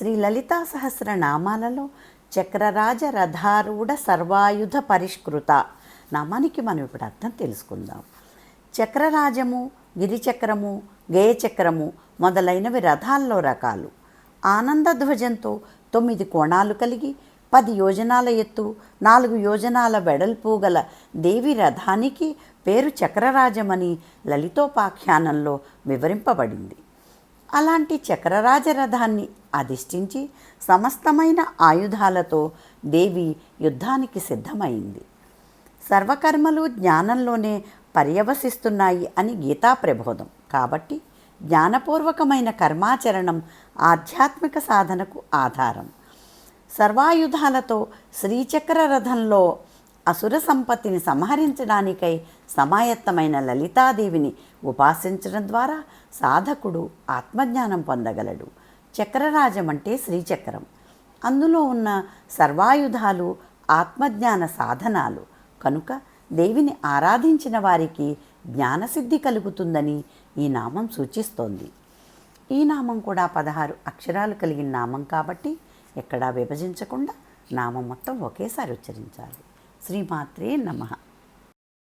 శ్రీ లలితా సహస్ర నామాలలో చక్రరాజ రథారూఢ సర్వాయుధ పరిష్కృత నామానికి మనం ఇప్పుడు అర్థం తెలుసుకుందాం. చక్రరాజము గిరిచక్రము గేయచక్రము మొదలైనవి రథాల్లో రకాలు. ఆనందధ్వజంతో తొమ్మిది కోణాలు కలిగి పది యోజనాల ఎత్తు నాలుగు యోజనాల వెడల్పు గల దేవి రథానికి పేరు చక్రరాజమని లలితోపాఖ్యానంలో వివరింపబడింది. అలాంటి చక్రరాజ రథాన్ని అధిష్ఠించి సమస్తమైన ఆయుధాలతో దేవి యుద్ధానికి సిద్ధమైంది. సర్వకర్మలు జ్ఞానంలోనే పర్యవసిస్తున్నాయి అని గీతా ప్రబోధం. కాబట్టి జ్ఞానపూర్వకమైన కర్మాచరణం ఆధ్యాత్మిక సాధనకు ఆధారం. సర్వాయుధాలతో శ్రీచక్ర రథంలో అసుర సంపత్తిని సంహరించడానికై సమాయత్తమైన లలితాదేవిని ఉపాసించడం ద్వారా సాధకుడు ఆత్మజ్ఞానం పొందగలడు. చక్రరాజం అంటే శ్రీచక్రం. అందులో ఉన్న సర్వాయుధాలు ఆత్మజ్ఞాన సాధనాలు. కనుక దేవిని ఆరాధించిన వారికి జ్ఞానసిద్ధి కలుగుతుందని ఈ నామం సూచిస్తోంది. ఈ నామం కూడా పదహారు అక్షరాలు కలిగిన నామం కాబట్టి ఎక్కడా విభజించకుండా నామం మొత్తం ఒకేసారి ఉచ్చరించాలి. శ్రీమాత్రే నమః.